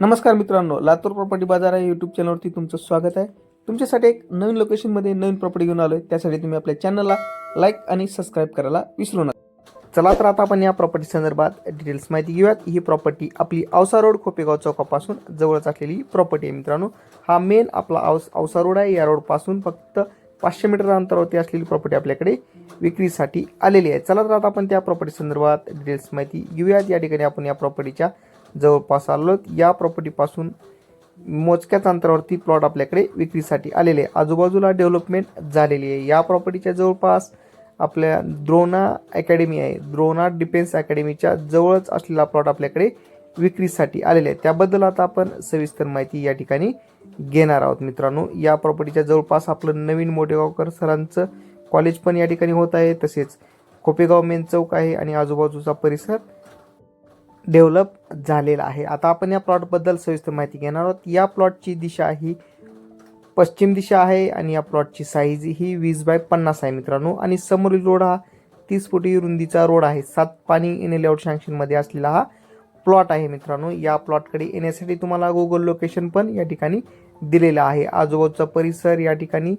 नमस्कार मित्रांनो लातूर प्रॉपर्टी बाजार आहे यूट्यूब चॅनलवरती तुमचं स्वागत आहे. तुमच्यासाठी एक नवीन लोकेशनमध्ये नवीन प्रॉपर्टी घेऊन आलो आहे त्यासाठी तुम्ही आपल्या चॅनलला लाईक आणि सबस्क्राईब करायला विसरू नका. चला तर आता आपण या प्रॉपर्टी संदर्भात डिटेल्स माहिती घेऊयात. ही प्रॉपर्टी आपली औसा रोड खोपेगाव चौकापासून जवळच असलेली प्रॉपर्टी आहे मित्रांनो. हा मेन आपला औस औसा रोड आहे. या रोडपासून फक्त पाचशे मीटर अंतरावरती असलेली प्रॉपर्टी आपल्याकडे विक्रीसाठी आलेली आहे. चला तर आता आपण त्या प्रॉपर्टी संदर्भात डिटेल्स माहिती घेऊयात. या ठिकाणी आपण या प्रॉपर्टीच्या जवळपास आलो या प्रॉपर्टीपासून मोजक्याच अंतरावरती प्लॉट आपल्याकडे विक्रीसाठी आलेले आहे. आजूबाजूला डेव्हलपमेंट झालेली आहे. या प्रॉपर्टीच्या जवळपास आपल्या द्रोणा अकॅडमी आहे. द्रोणा डिफेन्स अकॅडमीच्या जवळच असलेला प्लॉट आपल्याकडे विक्रीसाठी आलेले आहे. त्याबद्दल आता आपण सविस्तर माहिती या ठिकाणी घेणार आहोत मित्रांनो. या प्रॉपर्टीच्या जवळपास आपलं नवीन मोठेगावकर सरांचं कॉलेज पण या ठिकाणी होत आहे. तसेच खोपेगाव मेन चौक आहे आणि आजूबाजूचा परिसर डेव्हलप झालेला आहे. आता आपण या प्लॉटबद्दल सविस्तर माहिती घेणार आहोत. या प्लॉटची दिशा ही पश्चिम दिशा आहे आणि या प्लॉटची साईज ही वीस बाय पन्नास आहे मित्रांनो. आणि समोरील रोड हा तीस फुटी रुंदीचा रोड आहे. सात पाणी इन लेआउट सँक्शनमध्ये असलेला हा प्लॉट आहे मित्रांनो. या प्लॉटकडे येण्यासाठी तुम्हाला गुगल लोकेशन पण या ठिकाणी दिलेलं आहे. आजूबाजूचा परिसर या ठिकाणी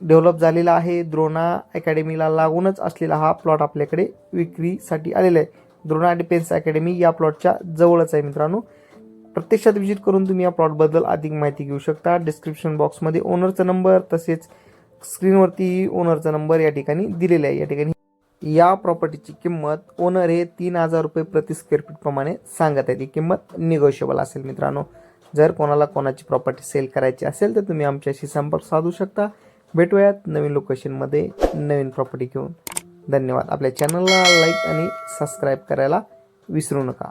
डेव्हलप झालेला आहे. द्रोणा अकॅडमीला लागूनच असलेला हा प्लॉट आपल्याकडे विक्रीसाठी आलेला आहे. द्रोणा डिफेन्स अकॅडमी या प्लॉटच्या जवळच आहे मित्रांनो. प्रत्यक्षात विजिट करून तुम्ही या प्लॉटबद्दल अधिक माहिती घेऊ शकता. डिस्क्रिप्शन बॉक्समध्ये ओनरचा नंबर तसेच स्क्रीनवरती ओनरचा नंबर या ठिकाणी दिलेला आहे. या ठिकाणी या प्रॉपर्टीची किंमत ओनर हे तीन हजार रुपये प्रति स्क्वेअर फीट प्रमाणे सांगत आहे. ती किंमत निगोशिएबल असेल मित्रांनो. जर कोणाला कोणाची प्रॉपर्टी सेल करायची असेल तर तुम्ही आमच्याशी संपर्क साधू शकता. भेटूयात नवीन लोकेशनमध्ये नवीन प्रॉपर्टी घेऊन. धन्यवाद. आपल्या चॅनलला लाईक आणि सबस्क्राईब करायला विसरू नका.